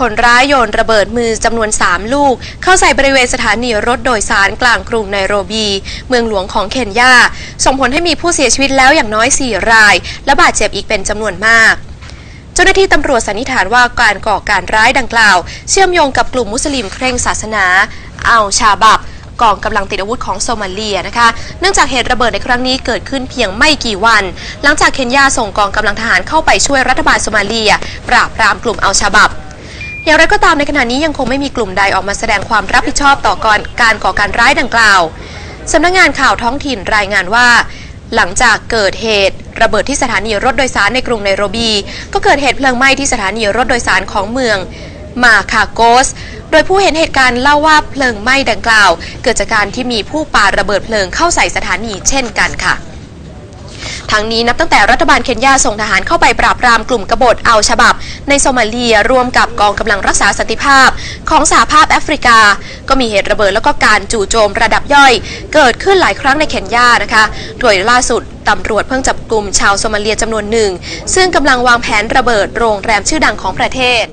คนร้ายโยนระเบิดมือจำนวน 3 ลูก เข้าใส่บริเวณสถานีรถโดยสารกลางกรุงไนโรบี เมืองหลวงของเคนยา ส่งผลให้มีผู้เสียชีวิตแล้วอย่างน้อย 4 ราย และบาดเจ็บอีกเป็นจำนวนมากเจ้าหน้าที่ตำรวจสันนิษฐานว่าการก่อการร้ายดังกล่าว เชื่อมโยงกับกลุ่มมุสลิมเคร่งศาสนาอัลชาบับกองกำลังติดอาวุธของโซมาเลียนะคะ เนื่องจากเหตุระเบิดในครั้งนี้เกิดขึ้นเพียงไม่กี่วัน หลังจากเคนยาส่งกองกำลังทหารเข้าไปช่วยรัฐบาลโซมาเลีย ปราบปรามกลุ่มอัลชาบับ อย่างไรก็ตามในขณะนี้ยังคงไม่มีกลุ่มใดออกมาแสดงความรับผิดชอบต่อการการก่อการร้ายดังกล่าวสำนักงานข่าวท้องถิ่นรายงานว่า หลังจากเกิดเหตุ ระเบิดที่สถานีรถโดยสารในกรุงไนโรบี ก็เกิดเหตุเพลิงไหม้ที่สถานีรถโดยสารของเมืองมาคาโกส โดยผู้เห็นเหตุการณ์เล่าว่าเพลิงไหม้ดังกล่าว เกิดจากการที่มีผู้ปาระเบิดเพลิงเข้าใส่สถานีเช่นกันค่ะ ทั้งนี้นับตั้งแต่รัฐบาลเคนยาส่งทหารเข้าไปปราบปรามกลุ่มกบฏอัลชาบับ ในโซมาเลียร่วมกับกองกำลังรักษาสันติภาพ ของสหภาพแอฟริกา ก็มีเหตุระเบิดแล้วก็การจู่โจมระดับย่อย เกิดขึ้นหลายครั้งในเคนยานะคะ โดยล่าสุดตำรวจเพิ่งจับกลุ่มชาวโซมาเลียจำนวนหนึ่ง ซึ่งกำลังวางแผนระเบิดโรงแรมชื่อดังของประเทศ